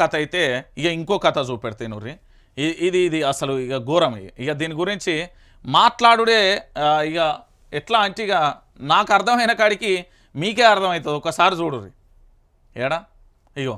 కథ అయితే ఇక ఇంకో కథ చూపెడితే నుర్రి. ఇది ఇది అసలు ఇక ఘోరం. ఇక. దీని గురించి మాట్లాడుడే ఇక ఎట్లా అంటే ఇక నాకు అర్థమైన కాడికి మీకే అర్థమవుతుంది ఒకసారి చూడుర్రి ఏడా? ఇగో.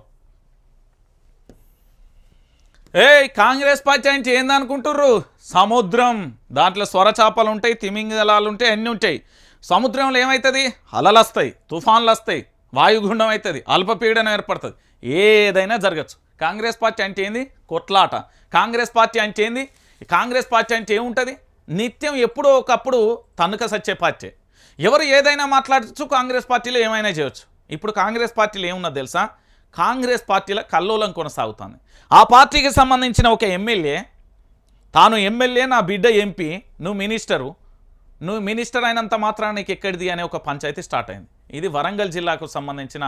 ఏ కాంగ్రెస్ పార్టీ అంటే ఏందనుకుంటుర్రు? సముద్రం. దాంట్లో స్వరచాపలు ఉంటాయి తిమింగలాలు ఉంటాయి అన్నీ ఉంటాయి సముద్రంలో ఏమవుతుంది అలలు వస్తాయి తుఫాన్లు వస్తాయి వాయుగుండం అవుతుంది అల్పపీడనం ఏర్పడుతుంది. ఏదైనా జరగచ్చు. కాంగ్రెస్ పార్టీ అంటే ఏంది? కొట్లాట. కాంగ్రెస్ పార్టీ అంటే ఏంది? కాంగ్రెస్ పార్టీ అంటే ఏముంటుంది? నిత్యం ఎప్పుడో ఒకప్పుడు తనుక సచ్చే పార్టీ. ఎవరు ఏదైనా మాట్లాడచ్చు కాంగ్రెస్ పార్టీలో ఏమైనా చేయొచ్చు. ఇప్పుడు కాంగ్రెస్ పార్టీలో ఏమున్నది తెలుసా? కాంగ్రెస్ పార్టీలో కల్లోలం కొనసాగుతుంది. ఆ పార్టీకి సంబంధించిన ఒక ఎమ్మెల్యే తాను ఎమ్మెల్యే నా బిడ్డ ఎంపీ నువ్వు మినిస్టరు నువ్వు మినిస్టర్ అయినంత మాత్రాన నీకు ఎక్కడిది అనే ఒక పంచాయతీ స్టార్ట్ అయింది. ఇది వరంగల్ జిల్లాకు సంబంధించిన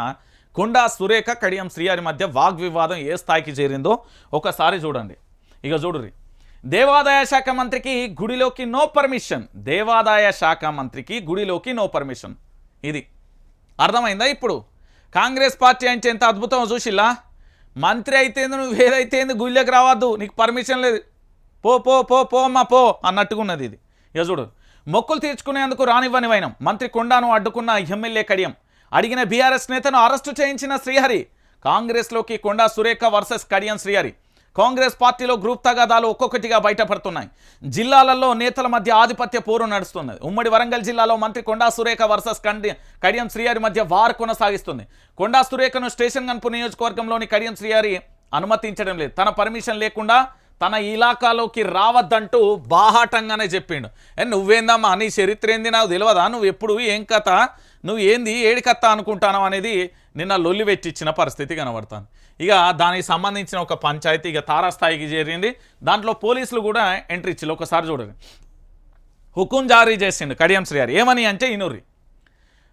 కొండా సురేఖ కడియం శ్రీయారి మధ్య వాగ్వివాదం ఏ స్థాయికి చేరిందో ఒకసారి చూడండి. ఇక చూడుర్రి. దేవాదాయ శాఖ మంత్రికి గుడిలోకి నో పర్మిషన్. దేవాదాయ శాఖ మంత్రికి గుడిలోకి నో పర్మిషన్. ఇది అర్థమైందా ఇప్పుడు? కాంగ్రెస్ పార్టీ అంటే ఎంత అద్భుతం చూసిల్లా? మంత్రి అయితేంది నువ్వు ఏదైతేంది గుళ్ళకి రావద్దు నీకు పర్మిషన్ లేదు. పో పో పో పో అమ్మా పో అన్నట్టుగా ఉన్నది ఇది. ఇక చూడు. మొక్కులు తీర్చుకునేందుకు రానివ్వని వైనం. మంత్రి కొండాను అడ్డుకున్న ఎమ్మెల్యే కడియం. అడిగిన బీఆర్ఎస్ నేతను అరెస్టు చేయించిన శ్రీహరి. కాంగ్రెస్లోకి Konda Surekha versus Kadiyam Srihari. Congress party group తగాదాలు ఒక్కొక్కటిగా బయటపడుతున్నాయి. జిల్లాలలో నేతల మధ్య ఆధిపత్య పోరు నడుస్తున్నది ఉమ్మడి వరంగల్ జిల్లాలో మంత్రి కొండా సురేఖ వర్సెస్ కండి కడియం శ్రీహరి మధ్య వార్ కొనసాగిస్తుంది. కొండా సురేఖను స్టేషన్ గన్పు నియోజకవర్గంలోని కడియం శ్రీహరి అనుమతించడం లేదు. తన పర్మిషన్ లేకుండా తన ఇలాకాలోకి రావద్దంటూ బాహాటంగానే చెప్పిండు. ఏ నువ్వేందమ్మా నీ చరిత్ర ఏంది నాకు తెలియదా నువ్వు ఎప్పుడు ఏం కథ? నువ్వు ఏంది ఏడి కథ అనుకుంటాను అనేది నిన్న లొల్లి పెట్టించిన పరిస్థితి కనబడుతుంది. ఇక దానికి సంబంధించిన ఒక పంచాయతీ ఇక తారాస్థాయికి చేరింది. దాంట్లో పోలీసులు కూడా ఎంట్రీ ఇచ్చి ఒకసారి చూడండి. హుకుం జారీ చేసిండు కడియం శ్రీహారి. ఏమని అంటే ఇనుర్రి.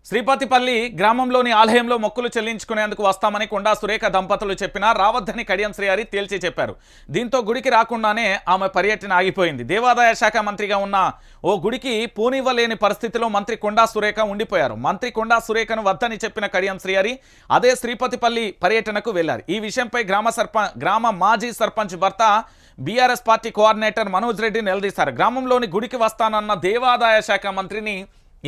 శ్రీపతిపల్లి గ్రామంలోని ఆలయంలో మొక్కులు చెల్లించుకునేందుకు వస్తామని కొండా సురేఖ దంపతులు చెప్పినా రావద్దని కడియం శ్రీహరి తేల్చి చెప్పారు. దీంతో గుడికి రాకుండానే ఆమె పర్యటన ఆగిపోయింది. దేవాదాయ శాఖ మంత్రిగా ఉన్న ఓ గుడికి పూనివ్వలేని పరిస్థితిలో మంత్రి కొండా సురేఖ ఉండిపోయారు. మంత్రి కొండా సురేఖను వద్దని చెప్పిన కడియం శ్రీహరి అదే శ్రీపతిపల్లి పర్యటనకు వెళ్ళారు. ఈ విషయంపై గ్రామ సర్ప గ్రామ మాజీ సర్పంచ్ భర్త BRS party coordinator Manoj Reddy నిలదీశారు. గ్రామంలోని గుడికి వస్తానన్న దేవాదాయ శాఖ మంత్రిని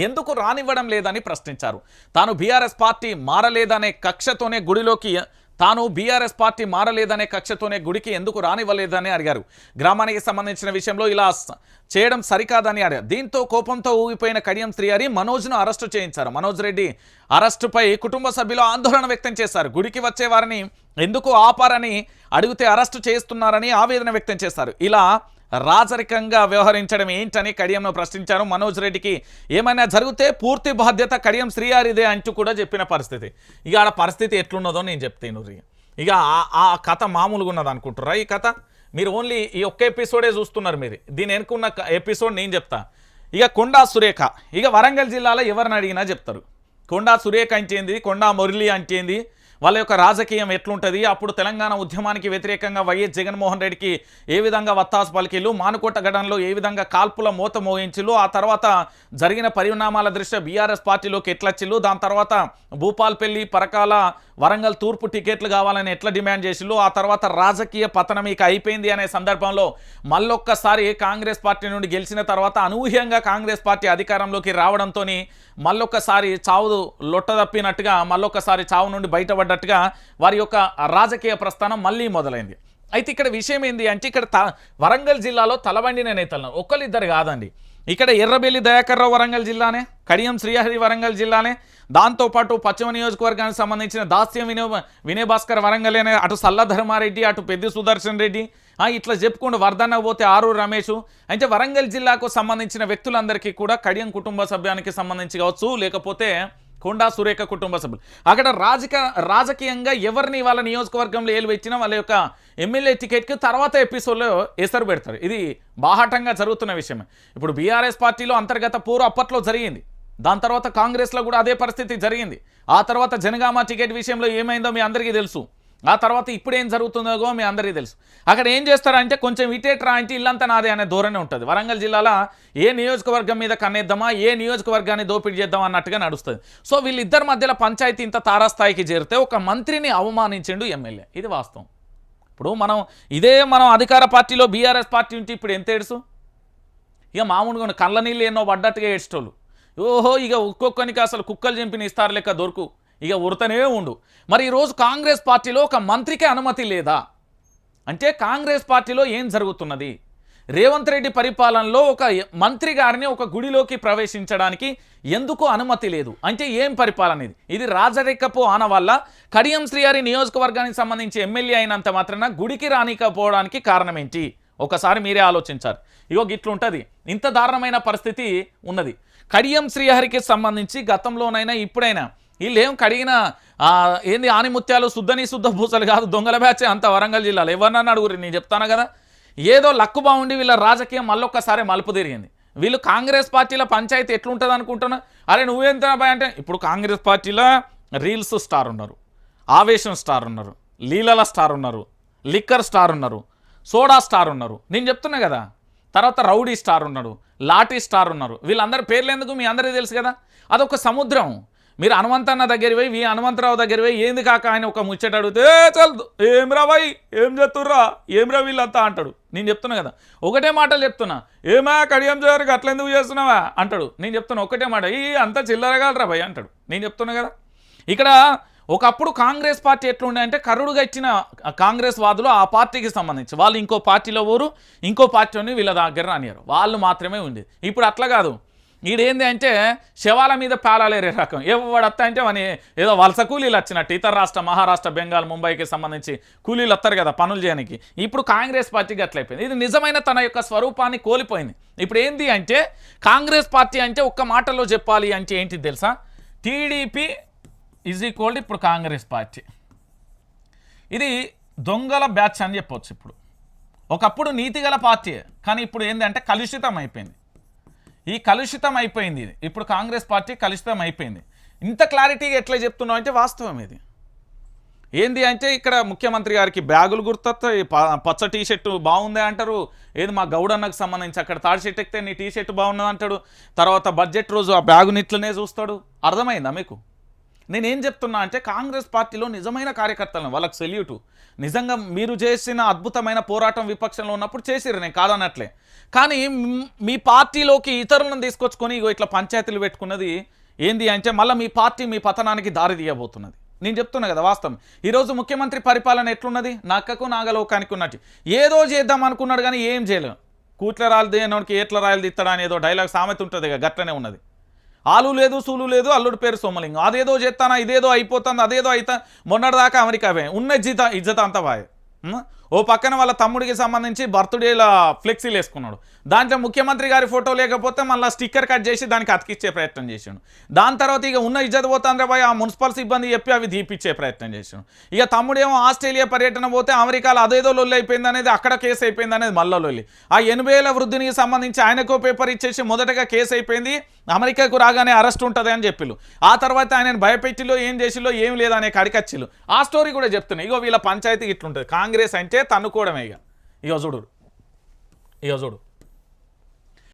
ఎందుకు రానివ్వడం లేదని ప్రశ్నించారు. తాను బీఆర్ఎస్ పార్టీ మారలేదనే కక్షతోనే గుడిలోకి తాను బీఆర్ఎస్ పార్టీ మారలేదనే కక్షతోనే గుడికి ఎందుకు రానివ్వలేదని అడిగారు. గ్రామానికి సంబంధించిన విషయంలో ఇలా చేయడం సరికాదని అడిగారు. దీంతో కోపంతో ఊగిపోయిన కడియం శ్రీహరి మనోజ్ను అరెస్టు చేయించారు. మనోజ్ రెడ్డి అరెస్టుపై కుటుంబ సభ్యులు ఆందోళన వ్యక్తం చేశారు. గుడికి వచ్చే వారిని ఎందుకు ఆపారని అడిగితే అరెస్టు చేస్తున్నారని ఆవేదన వ్యక్తం చేశారు. ఇలా రాజరికంగా వ్యవహరించడం ఏంటని కడియంను ప్రశ్నించారు. మనోజ్ రెడ్డికి ఏమైనా జరిగితే పూర్తి బాధ్యత కడియం శ్రీహారిదే అంటూ కూడా చెప్పిన పరిస్థితి. ఇక ఆడ పరిస్థితి ఎట్లున్నదో నేను చెప్తాను ఇక ఇక ఆ- ఆ కథ మామూలుగా ఉన్నది అనుకుంటారా ఈ కథ? మీరు ఓన్లీ ఈ ఒక్క ఎపిసోడే చూస్తున్నారు మీరు. దీని వెనుకున్న ఎపిసోడ్ నేను చెప్తా. ఇక కొండా సురేఖ. ఇక వరంగల్ జిల్లాలో ఎవరిని అడిగినా చెప్తారు. కొండా సురేఖ అంటేంది కొండా మురళి అంటేంది వాళ్ళ యొక్క రాజకీయం ఎట్లుంటుంది? అప్పుడు తెలంగాణ ఉద్యమానికి వ్యతిరేకంగా వైఎస్ జగన్మోహన్ రెడ్డికి ఏ విధంగా వత్తాసు పలికిలు మానుకోట గడంలో ఏ విధంగా కాల్పుల మూత మోగించిళ్ళు ఆ తర్వాత జరిగిన పరిణామాల దృష్ట్యా బీఆర్ఎస్ పార్టీలోకి ఎట్లా దాని తర్వాత భూపాల్పల్లి పరకాల వరంగల్ తూర్పు టికెట్లు కావాలని ఎట్లా డిమాండ్ చేసిళ్ళు ఆ తర్వాత రాజకీయ పతనం ఇక అయిపోయింది అనే సందర్భంలో మళ్ళొక్కసారి కాంగ్రెస్ పార్టీ నుండి గెలిచిన తర్వాత అనూహ్యంగా కాంగ్రెస్ పార్టీ అధికారంలోకి రావడంతో మళ్ళొక్కసారి చావు లొట్టదప్పినట్టుగా మళ్ళొక్కసారి చావు నుండి బయటపడ్డట్టుగా వారి యొక్క రాజకీయ ప్రస్థానం మళ్ళీ మొదలైంది. అయితే ఇక్కడ విషయం ఏంది అంటే ఇక్కడ త వరంగల్ జిల్లాలో తలబండిన నేతలను ఒకళ్ళిద్దరు కాదండి. ఇక్కడ ఎర్రబెల్లి దయాకర్రావు వరంగల్ జిల్లానే కడియం శ్రీహరి వరంగల్ జిల్లానే దాంతోపాటు పశ్చిమ నియోజకవర్గానికి సంబంధించిన దాస్యం వినో వినయభాస్కర్ వరంగలేనే అనే అటు సల్ల ధర్మారెడ్డి అటు పెద్ది సుదర్శన్ రెడ్డి ఇట్లా చెప్పుకుంటూ వర్ధన్న పోతే ఆరు రమేష్ అంటే వరంగల్ జిల్లాకు సంబంధించిన వ్యక్తులందరికీ కూడా కడియం కుటుంబ సభ్యానికి సంబంధించి కావచ్చు లేకపోతే కొండా సురేఖ కుటుంబ సభ్యులు. అక్కడ రాజక రాజకీయంగా ఎవరిని వాళ్ళ నియోజకవర్గంలో ఏలు వచ్చినా వాళ్ళ యొక్క ఎమ్మెల్యే టికెట్కి తర్వాత ఎపిసోడ్లో ఎసరు పెడతారు. ఇది బాహాటంగా జరుగుతున్న విషయం ఇప్పుడు బీఆర్ఎస్ పార్టీలో అంతర్గత పూర్వ అప్పట్లో జరిగింది. దాని తర్వాత కాంగ్రెస్లో కూడా అదే పరిస్థితి జరిగింది. ఆ తర్వాత జనగామ టికెట్ విషయంలో ఏమైందో మీ అందరికీ తెలుసు. ఆ తర్వాత ఇప్పుడు ఏం జరుగుతుందో మీ అందరికీ తెలుసు. అక్కడ ఏం చేస్తారంటే కొంచెం ఇటేట్రా అంటే ఇల్లంతా నాదే అనే ధోరణి ఉంటుంది. వరంగల్ జిల్లాలో ఏ నియోజకవర్గం మీద కన్నేద్దామా ఏ నియోజకవర్గాన్ని దోపిడీ చేద్దాం అన్నట్టుగా నడుస్తుంది. సో వీళ్ళిద్దరి మధ్యలో పంచాయతీ ఇంత తారాస్థాయికి చేరితే ఒక మంత్రిని అవమానించిండు ఎమ్మెల్యే. ఇది వాస్తవం. ఇప్పుడు మనం ఇదే మనం అధికార పార్టీలో బీఆర్ఎస్ పార్టీ ఉంటే ఇప్పుడు ఎంత ఏడుసు? ఇక మామూలుగా కళ్ళ నీళ్ళు ఎన్నో పడ్డట్టుగా ఏడ్చేటోళ్ళు ఓహో ఇక ఒక్కొక్కనికి అసలు కుక్కలు చంపిన ఇస్తారు లెక్క దొరుకు. ఇక ఉరతనే ఉండు. మరి ఈరోజు కాంగ్రెస్ పార్టీలో ఒక మంత్రికి అనుమతి లేదా? అంటే కాంగ్రెస్ పార్టీలో ఏం జరుగుతున్నది? రేవంత్ రెడ్డి పరిపాలనలో ఒక మంత్రి గారిని ఒక గుడిలోకి ప్రవేశించడానికి ఎందుకు అనుమతి లేదు? అంటే ఏం పరిపాలన ఇది? ఇది రాజరికపు ఆన వల్ల కడియం శ్రీహరి నియోజకవర్గానికి సంబంధించి ఎమ్మెల్యే అయినంత మాత్రాన గుడికి రానికపోవడానికి కారణం ఏంటి ఒకసారి మీరే ఆలోచించారు. ఇగో గిట్లుంటుంది. ఇంత దారుణమైన పరిస్థితి ఉన్నది. కడియం శ్రీహరికి సంబంధించి గతంలోనైనా ఇప్పుడైనా వీళ్ళు ఏం కడిగిన ఏంది ఆనిముత్యాలు శుద్ధని శుద్ధ భూసలు కాదు దొంగల బ్యాచే అంత వరంగల్ జిల్లాలో. ఎవరినన్నా అడుగురు నేను చెప్తాను కదా? ఏదో లక్కు బాగుండి వీళ్ళ రాజకీయం మళ్ళొక్కసారి మలుపు తిరిగింది. వీళ్ళు కాంగ్రెస్ పార్టీలో పంచాయతీ ఎట్లుంటుంది అనుకుంటున్నా? అరే నువ్వేంత అబ్బాయి అంటే ఇప్పుడు కాంగ్రెస్ పార్టీలో రీల్స్ స్టార్ ఉన్నారు ఆవేశం స్టార్ ఉన్నారు లీలల స్టార్ ఉన్నారు లిక్కర్ స్టార్ ఉన్నారు సోడా స్టార్ ఉన్నారు. నేను చెప్తున్నా కదా తర్వాత రౌడీ స్టార్ ఉన్నాడు లాఠీ స్టార్ ఉన్నారు. వీళ్ళందరి పేర్లు ఎందుకు? మీ అందరికీ తెలుసు కదా? అదొక సముద్రం. మీరు హనుమంతన్న దగ్గర పోయి మీ హనుమంతరావు దగ్గర పోయి ఏంది కాక? ఆయన ఒక ముచ్చట అడిగితే "ఏ, చల్ ఏం రా ఏం చెప్తుర్రా ఏం రా వీళ్ళంతా? అంటాడు. నేను చెప్తున్నా కదా. ఒకటే మాటలు చెప్తున్నా. ఏమా కడియం చేయరు అట్లా ఎందుకు చేస్తున్నావా? అంటాడు. నేను చెప్తున్నా ఒకటే మాట ఈ అంతా చిల్లరగాలరా భయ్? అంటాడు. నేను చెప్తున్నా కదా. ఇక్కడ ఒకప్పుడు కాంగ్రెస్ పార్టీ ఎట్లుండే అంటే కరుడుగా ఇచ్చిన కాంగ్రెస్ వాదులు ఆ పార్టీకి సంబంధించి. వాళ్ళు ఇంకో పార్టీలో ఊరు ఇంకో పార్టీలోని వీళ్ళ దగ్గర రానియారు వాళ్ళు మాత్రమే ఉండేది. ఇప్పుడు అట్లా కాదు. ఈడేంది అంటే శవాల మీద పేలాలేరే రకం. ఎవడత్తా అంటే మన ఏదో వలస కూలీలు వచ్చినట్టు ఇతర రాష్ట్ర మహారాష్ట్ర బెంగాల్ ముంబైకి సంబంధించి కూలీలు వస్తారు కదా పనులు చేయడానికి. ఇప్పుడు కాంగ్రెస్ పార్టీకి అట్లయిపోయింది ఇది నిజమైన తన యొక్క స్వరూపాన్ని కోల్పోయింది. ఇప్పుడు ఏంది అంటే కాంగ్రెస్ పార్టీ అంటే ఒక్క మాటలో చెప్పాలి అంటే ఏంటి తెలుసా? టీడీపీ ఈజ్ ఈక్వల్ ఇప్పుడు కాంగ్రెస్ పార్టీ. ఇది దొంగల బ్యాచ్ అని చెప్పొచ్చు ఇప్పుడు. ఒకప్పుడు నీతిగల పార్టీ. కానీ ఇప్పుడు ఏంటంటే కలుషితం అయిపోయింది. ఈ కలుషితం అయిపోయింది ఇది. ఇప్పుడు కాంగ్రెస్ పార్టీ కలుషితం అయిపోయింది. ఇంత క్లారిటీగా ఎట్లా చెప్తున్నావు అంటే వాస్తవం ఇది. ఏంది అంటే ఇక్కడ ముఖ్యమంత్రి గారికి బ్యాగులు గుర్తొస్తాయి పచ్చ టీ షర్టు బాగుందే అంటారు. ఏది మా గౌడన్నకు సంబంధించి అక్కడ తాడి షర్ట్ ఎక్కితే నీ టీ షర్ట్ బాగున్నది అంటాడు. తర్వాత బడ్జెట్ రోజు ఆ బ్యాగుని ఇట్లనే చూస్తాడు. అర్థమైందా మీకు? నేనేం చెప్తున్నా అంటే కాంగ్రెస్ పార్టీలో నిజమైన కార్యకర్తలను వాళ్ళకి సెల్యూటు. నిజంగా మీరు చేసిన అద్భుతమైన పోరాటం విపక్షంలో ఉన్నప్పుడు చేసిరు నేను కాదనట్లే. కానీ మీ పార్టీలోకి ఇతరులను తీసుకొచ్చుకొని ఇగో ఇట్లా పంచాయతీలు పెట్టుకున్నది ఏంది అంటే మళ్ళీ మీ పార్టీ మీ పతనానికి దారి తీయబోతున్నది. నేను చెప్తున్నా కదా వాస్తవం. ఈరోజు ముఖ్యమంత్రి పరిపాలన ఎట్లున్నది? నక్కకు నాగలోకానికి ఉన్నట్టు. ఏదో చేద్దాం అనుకున్నాడు కానీ ఏం చేయలేం. కూట్ల రాయలు దేనోడికి ఏట్ల రాయలు తీస్తాడా అనేదో డైలాగ్ సామెత ఉంటుంది కదా గట్లనే ఉన్నది. ఆలు లేదు సూలు లేదు అల్లుడు పేరు సోమలింగం. అదేదో చేస్తానా ఇదేదో అయిపోతుంది అదేదో అయితా మొన్నటిదాకా అమెరికా పోయి ఉన్న జీత ఇజ్జత అంతా బాయ్ ఓ పక్కన వాళ్ళ తమ్ముడికి సంబంధించి బర్త్డేల ఫ్లెక్సీలు వేసుకున్నాడు. దాంట్లో ముఖ్యమంత్రి గారి ఫోటో లేకపోతే మళ్ళీ స్టిక్కర్ కట్ చేసి దానికి అతికిచ్చే ప్రయత్నం చేసాడు. దాని తర్వాత ఇక ఉన్న ఇజ్జత్ పోతాంద్రబాయ్ ఆ మున్సిపల్ సిబ్బంది చెప్పి అవి దీపిచ్చే ప్రయత్నం చేసాడు. ఇక తమ్ముడేమో ఆస్ట్రేలియా పర్యటన పోతే అమెరికాలో అదేదో లొల్లి అయిపోయింది అనేది అక్కడ కేసు అయిపోయింది అనేది మళ్ళా లొల్లి. ఆ ఎనభై ఏళ్ళ వృద్ధినికి సంబంధించి ఆయనకో పేపర్ ఇచ్చేసి మొదటగా కేసు అయిపోయింది. అమెరికాకు రాగానే అరెస్ట్ ఉంటుంది అని చెప్పిళ్ళు. ఆ తర్వాత ఆయన భయపెట్టిలో ఏం చేసిలో ఏం లేదనే కడికచ్చిలు ఆ స్టోరీ కూడా చెప్తున్నాయి ఇగో వీళ్ళ పంచాయతీ ఇట్లుంటుంది. కాంగ్రెస్ అంటే తన్నుకోవడమే ఇక. ఇక చూడు. ఇక చూడు.